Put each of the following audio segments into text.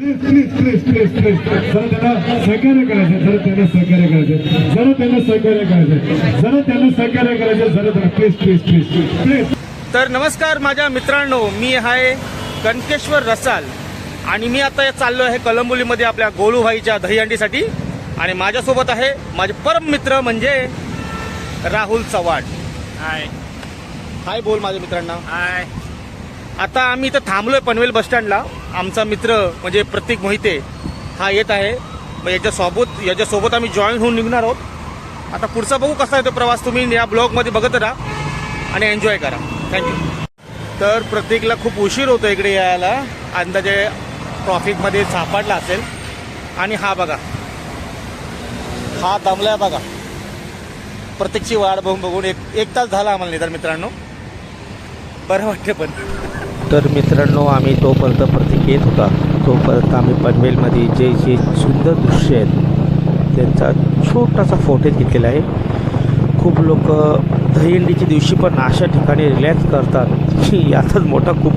Please please please please जरा त्यांना सहकार्य करायचं जरा त्यांना सहकार्य करायचं जरा त्यांना सहकार्य करायचं जरा त्यांना सहकार्य करायचं जरा त्यांना प्लीज प्लीज प्लीज प्लीज तर नमस्कार माझ्या मित्रांनो मी आहे कनकेश्वर रसाल आणि मी आता चाललो आहे कलंबोलीमध्ये आपल्या गोलूभाईच्या दहीहंडीसाठी. आणि माझ्यासोबत आहे माझे परम मित्र म्हणजे राहुल चव्हाण. हाय. हाय बोल माझ्या मित्रांना. हाय. आता आम्ही इथं थांबलोय पनवेल बसस्टँडला आमचा मित्र म्हणजे प्रतीक मोहिते हा येत आहे. मग याच्यासोबत याच्यासोबत आम्ही जॉईन होऊन निघणार आहोत. आता पुढचा बघू कसा येतो प्रवास. तुम्ही या ब्लॉगमध्ये बघत राहा आणि एन्जॉय करा. थँक्यू तर प्रतीकला खूप उशीर होतो इकडे यायला. अंदाजे ट्रॉफिकमध्ये सापडला असेल. आणि हा बघा. हा दमला बघा. प्रत्येकची वाट बघून बघून एक एक तास झाला आम्हाला निदान मित्रांनो. बरं वाटते पण. तर मित्रांनो आम्ही तोपर्यंत प्रतीक येत होता. तोपर्यंत आम्ही पनवेलमध्ये जे जे सुंदर दृश्य आहेत त्यांचा छोटासा फोटेज घेतलेला आहे. खूप लोक दहीहंडीच्या दिवशी पण अशा ठिकाणी रिलॅक्स करतात. की यातच मोठा खूप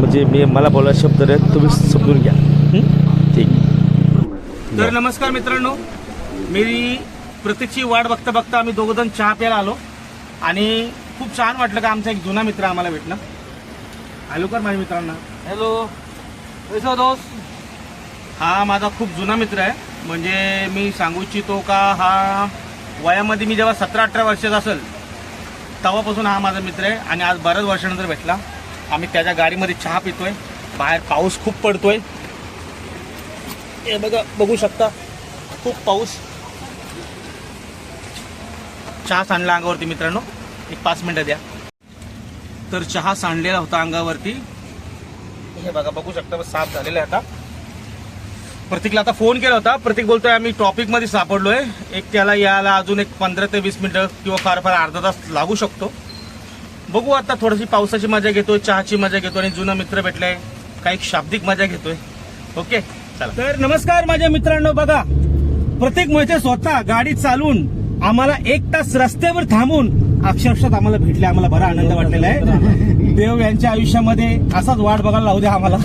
म्हणजे मी मला बोलायला शब्द आहेत तुम्ही समजून घ्या? ठीक. तर नमस्कार मित्रांनो. मी प्रतीकची वाट बघता बघता आम्ही दोघं जण चहा प्यायला आलो. आणि खूप छान वाटलं का आमचा एक जुना मित्र आम्हाला भेटला हॅलो कर माझ्या मित्रांना. हॅलो कैसा दोस्त? हा माझा खूप जुना मित्र आहे. म्हणजे मी सांगू इच्छितो का हा वयामध्ये मी जेव्हा सतरा अठरा वर्षाचा असेल तेव्हापासून हा माझा मित्र आहे आणि आज बऱ्याच वर्षानंतर भेटला. आम्ही त्याच्या गाडीमध्ये चहा पितोय. बाहेर पाऊस खूप पडतोय. हे बघा बघू शकता खूप पाऊस. चहा सांडला अंगावरती मित्रांनो. एक पाच मिनिटं द्या. तर चहा सांडलेला होता अंगावरती. हे बघा बघू शकता बस साफ झालेला आहे आता. प्रतीकला आता फोन केला होता. प्रतीक बोलतोय आम्ही टॉपिकमध्ये सापडलोय. एक त्याला यायला अजून एक पंधरा ते वीस मिनिटं किंवा फार फार अर्धा तास लागू शकतो. बघू आता थोडीशी पावसाची मजा घेतोय चहाची मजा घेतो आणि जुना मित्र भेटलाय. काही शाब्दिक मजा घेतोय. ओके चला. तर नमस्कार माझ्या मित्रांनो बघा. प्रत्येक मोहिते स्वतः गाडी चालून आम्हाला एक तास रस्त्यावर थांबून अक्षरशः आम्हाला भेटले आम्हाला बरा आनंद वाटलेला आहे. देव यांच्या आयुष्यामध्ये असाच वाट बघायला लावू द्या आम्हाला.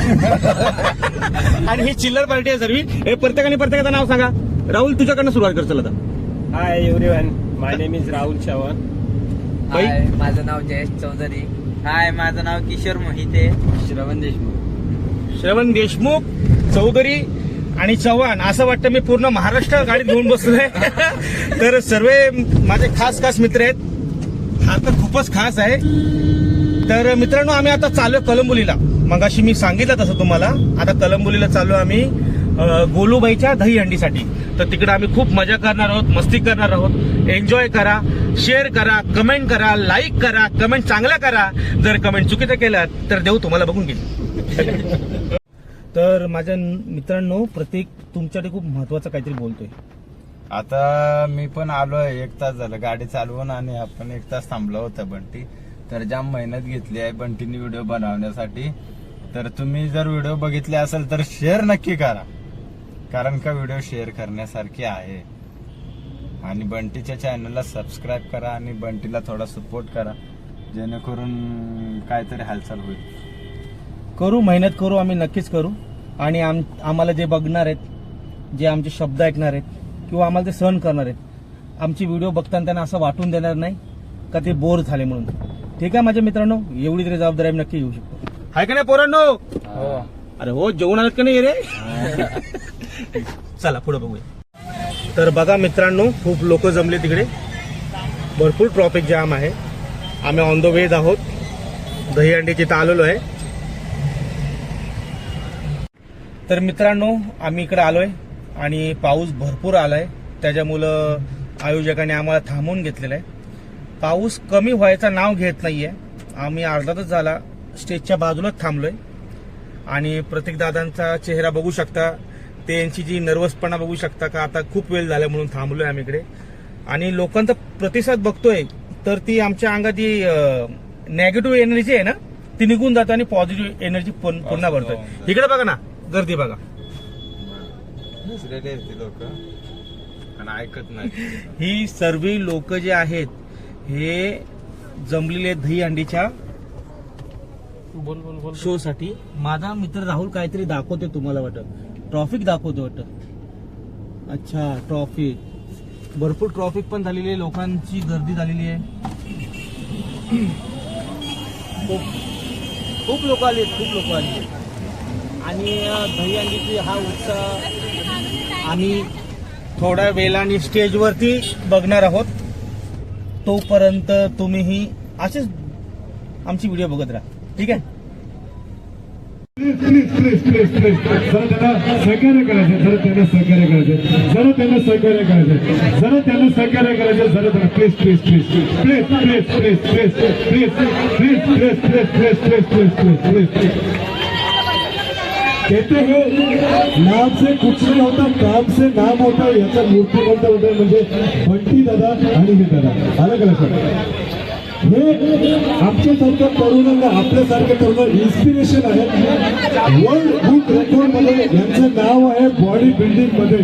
आणि ही चिल्लर पार्टी आहे सर्वी. हे प्रत्येकाने प्रत्येकाचं नाव सांगा. राहुल तुझ्याकडनं सुरुवात कर चला आता hi everyone my name is Rahul Chavan? Hi माझं नाव जयेश चौधरी. हाय माझं नाव किशोर मोहिते. श्रवण देशमुख. श्रवण देशमुख चौधरी आणि चव्हाण. असं वाटतं मी पूर्ण महाराष्ट्र गाडीत घेऊन बसलोय. तर सर्व माझे खास खास मित्र आहेत. हा तर खूपच खास आहे. तर मित्रांनो आम्ही आता चालू कलंबोलीला. मगाशी मी सांगितलं तसं तुम्हाला. आता कलंबोलीला चालू आम्ही गोलूबाईच्या गोलूबाईच्या दहीहंडीसाठी तर तिकडे आम्ही खूप मजा करणार आहोत मस्ती करणार आहोत. एन्जॉय करा शेअर करा कमेंट करा लाईक करा कमेंट चांगला करा. जर कमेंट चुकीचं केलं तर देऊ तुम्हाला बघून घेईल. तर माझ्या मित्रांनो प्रत्येक तुमच्याकडे खूप महत्वाचं काहीतरी बोलतोय. आता मी पण आलोय एक तास झालं. गाडी चालवून आणि आपण एक तास थांबलो होता बंटी. तर जाम मेहनत घेतली आहे बंटीनी व्हिडिओ बनवण्यासाठी. तर तुम्ही जर व्हिडिओ बघितले असेल तर शेअर नक्की करा. कारण का व्हिडिओ शेअर करण्यासारखी आहे. आणि बंटीच्या चॅनलला सबस्क्राईब करा आणि बंटीला थोडा सपोर्ट करा. जेणेकरून काहीतरी हालचाल होईल. करू मेहनत करू आम्ही नक्कीच करू. आणि आम आम्हाला जे बघणार आहेत जे आमचे शब्द ऐकणार आहेत किंवा आम्हाला ते सहन करणार आहेत. आमची व्हिडिओ बघताना त्यांना असं वाटून देणार नाही का ते बोर झाले म्हणून. ठीक आहे माझ्या मित्रांनो? एवढी तरी जबाबदारी आम्ही नक्की घेऊ शकतो. हाय का नाही पोरांनो? अरे हो जेवण आलं का नाही रे? चला पुढे बघूया. तर बघा मित्रांनो खूप लोक जमले तिकडे. भरपूर ट्रॉफिक जाम आहे. आम्ही ऑन द वेज आहोत. दहीहंडीची इथं आलेलो आहे. तर मित्रांनो आम्ही इकडे आलोय. आणि पाऊस भरपूर आलाय. त्याच्यामुळं आयोजकाने आम्हाला थांबवून घेतलेलं आहे. पाऊस कमी व्हायचं नाव घेत नाहीये. आम्ही अर्धा तास झाला. स्टेजच्या बाजूलाच थांबलोय. आणि प्रत्येक दादांचा चेहरा बघू शकता. ते यांची जी नर्वसपणा बघू शकता का? आता खूप वेळ झाला म्हणून थांबलोय आम्ही इकडे. आणि लोकांचा प्रतिसाद बघतोय तर ती आमच्या अंगात जी नेगेटिव्ह एनर्जी आहे ना ती निघून जाते आणि पॉझिटिव्ह एनर्जी पुन्हा भरतोय इकडे बघा ना गर्दी बघा. हसलेले आहेत लोक आणि ऐकत नाही. ही सर्व लोक जे आहेत हे जमलेले दहीहंडीच्या बोल बोल बोल. शो साठी माझा मित्र राहुल काहीतरी दाखवते तुम्हाला वाटत. ट्रॉफिक दाखवतो वाटत. अच्छा ट्रॉफिक. भरपूर ट्रॉफिक पण झालेली आहे लोकांची गर्दी झालेली आहे. खूप खूप लोक आली आहेत खूप लोक आली आहेत. आणि दहीहंडीची हा उत्सव आम्ही थोड्या वेळाने स्टेजवरती बघणार आहोत तोपर्यंत तुम्हीही असेच आमची व्हिडिओ बघत राहा ठीक आहे please please please please please जरा त्यांना सहकार्य करायचं जरा त्यांना सहकार्य करायचं जरा त्यांना सहकार्य करायचं जरा त्यांना सहकार्य करायचं जरा त्यांना please please please please please please please please please please please please please please please please please कहते हैं नाम से कुछ नहीं होता काम से नाम होता याचा मूर्तिमंत होतं म्हणजे बंटी दादा आणि हे दादा. आलं का लक्षात? हे आमच्यासारख्या तरुणांना आपल्यासारख्या तरुण इन्स्पिरेशन आहे. वर्ल्ड बुक रेकॉर्डमध्ये यांचं नाव आहे बॉडी बिल्डिंगमध्ये.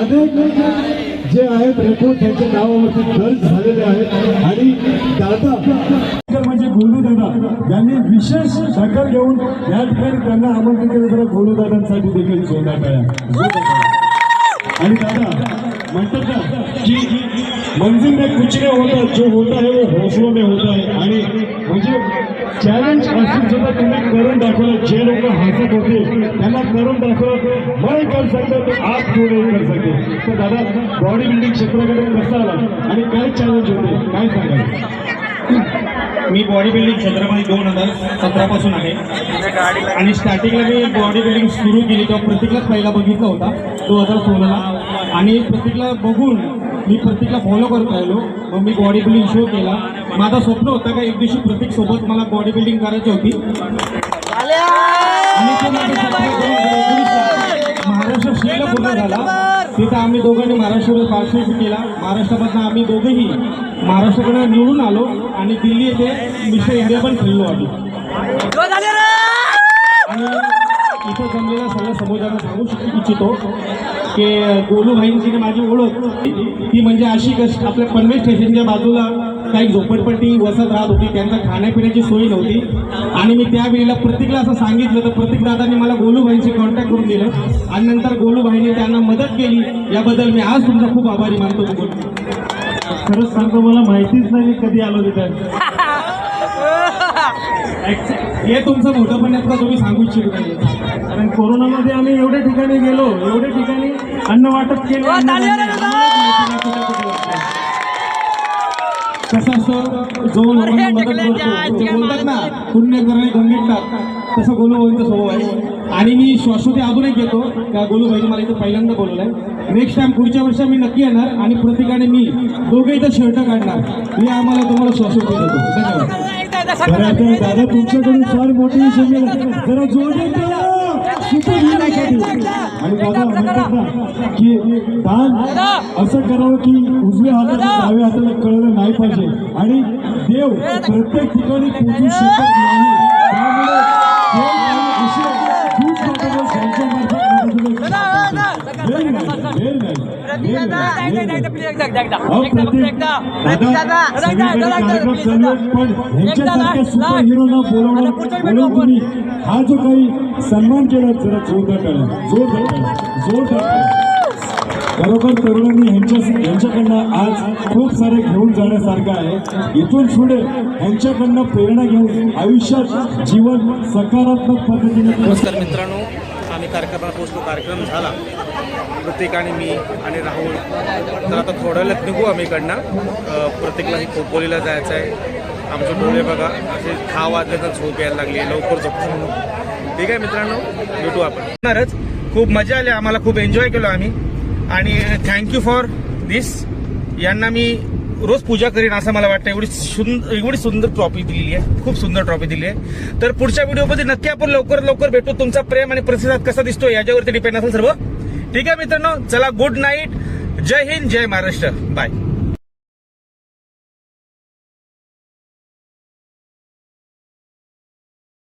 अनेक जे आहेत रेकॉर्ड त्यांच्या नावावरती दर्ज झालेले आहेत. आणि दादा गोलूदादा दादा यांनी विशेष दखल घेऊन या ठिकाणी त्यांना आमंत्रित केलं. तर गोलूदादांसाठी देखील सोडण्यात आल्या. आणि दादा म्हणतात ना की मंजिल में कुछ नहीं होता जो होता है वो हौसलों में होता है आणि म्हणजे चॅलेंज असून सुद्धा तुम्ही करून दाखवलं. जे लोक हसत होते त्यांना करून दाखवलं. मैं कर सकता तो आप क्यों नहीं कर सकते तर दादा बॉडी बिल्डिंग क्षेत्राकडे कसा आला? आणि काय चॅलेंज होते? काय सांगाल? मी बॉडी बिल्डिंग क्षेत्रामध्ये दोन हजार सतरा पासून आहे. आणि स्टार्टिंगला मी बॉडी बिल्डिंग सुरू केली तेव्हा प्रत्येकलाच पहिला बघितला होता दोन हजार सोळाला. आणि प्रत्येकला बघून मी प्रत्येकला फॉलो करत राहिलो. मग मी बॉडी बिल्डिंग शो केला. माझं स्वप्न होतं का एक दिवशी प्रत्येक सोबत मला बॉडी बिल्डिंग करायची होती. महाराष्ट्र श्रीला पूर्ण झाला तिथं आम्ही दोघांनी महाराष्ट्र पार्टिसिपेट केला. महाराष्ट्रापासून आम्ही दोघेही महाराष्ट्राकडे निवडून आलो आणि दिल्ली येथे मिस्टर इंडिया पण खेळलो आम्ही. आणि इथं जमलेल्या सगळ्या समुदायांना सांगू इच्छितो की गोलू भाईंची माझी ओळख ती म्हणजे अशी कशी आपल्या पनवेल स्टेशनच्या बाजूला काही झोपडपट्टी वसत राहत होती. त्यांचा खाण्यापिण्याची सोय नव्हती. आणि मी त्यावेळेला प्रत्येकला असं सांगितलं तर प्रत्येक दादांनी मला गोलू भाईंशी कॉन्टॅक्ट करून दिलं. आणि नंतर गोलू भाईंनी त्यांना मदत केली. याबद्दल मी आज तुमचा खूप आभारी मानतो. खरंच सांगतो मला माहितीच नाही मी कधी आलो तिथे. हे तुमचं मोठं पण का तुम्ही सांगू इच्छित नाही. कारण कोरोनामध्ये आम्ही एवढ्या ठिकाणी गेलो एवढ्या ठिकाणी अन्न वाटप केले कसं असतं जो लोकांना मदत करतो. ते बोलतात ना पुण्य करणे टाक. तसं गोलूभाईंचा स्वभाव आहे. आणि मी श्वासोती अजूनही घेतो. का गोलूभाईने मला इथं पहिल्यांदा बोलवलंय. नेक्स्ट टाइम पुढच्या वर्षी मी नक्की येणार आणि प्रत्येकाने मी दोघे इथं शर्ट काढणार. मी आम्हाला तुम्हाला श्वासोती देतो. धन्यवाद. दादा तुमच्याकडून फार मिळालं जरा हिरोसाठी. आणि दादा म्हणतात ना की दान असं करावं की उजव्या हाताला डाव्या हाताला कळलं नाही पाहिजे आणि देव प्रत्येक ठिकाणी पोचू शकत नाही. हा जो काही सन्मान केला जरा जोरदार करा. जोरदार करा. जोरदार करा. बरोबर तरुणांनी ह्यांच्या ह्यांच्याकडनं आज खूप सारे घेऊन जाण्यासारखं आहे. इथून पुढे ह्यांच्याकडनं प्रेरणा घेऊन आयुष्यात जीवन सकारात्मक पद्धतीने नमस्कार मित्रांनो. आम्ही कार्यक्रमाला पोहोचलो. कार्यक्रम झाला. प्रत्येकाने मी आणि राहुल. तर आता थोड्या वेळात निघू आम्ही इकडनं. अ, प्रत्येकाला ही खोपोलीला जायचं आहे आमचे डोळे बघा. असे दहा वाजले झोप यायला लागली. लवकर झोपतो ठीक आहे मित्रांनो? भेटू आपण. येणारच खूप मजा आली. आम्हाला खूप एन्जॉय केलो आम्ही. आणि थँक्यू फॉर दिस यांना मी रोज पूजा करीन असं मला वाटतं. एवढी सुंदर एवढी सुंदर ट्रॉफी दिलेली आहे. खूप सुंदर ट्रॉफी दिली आहे. तर पुढच्या व्हिडिओमध्ये नक्की आपण लवकर लवकर भेटू. तुमचा प्रेम आणि प्रतिसाद कसा दिसतो याच्यावरती डिपेंड असेल सर्व. ठीक आहे मित्रांनो चला गुड नाईट जय हिंद जय महाराष्ट्र. बाय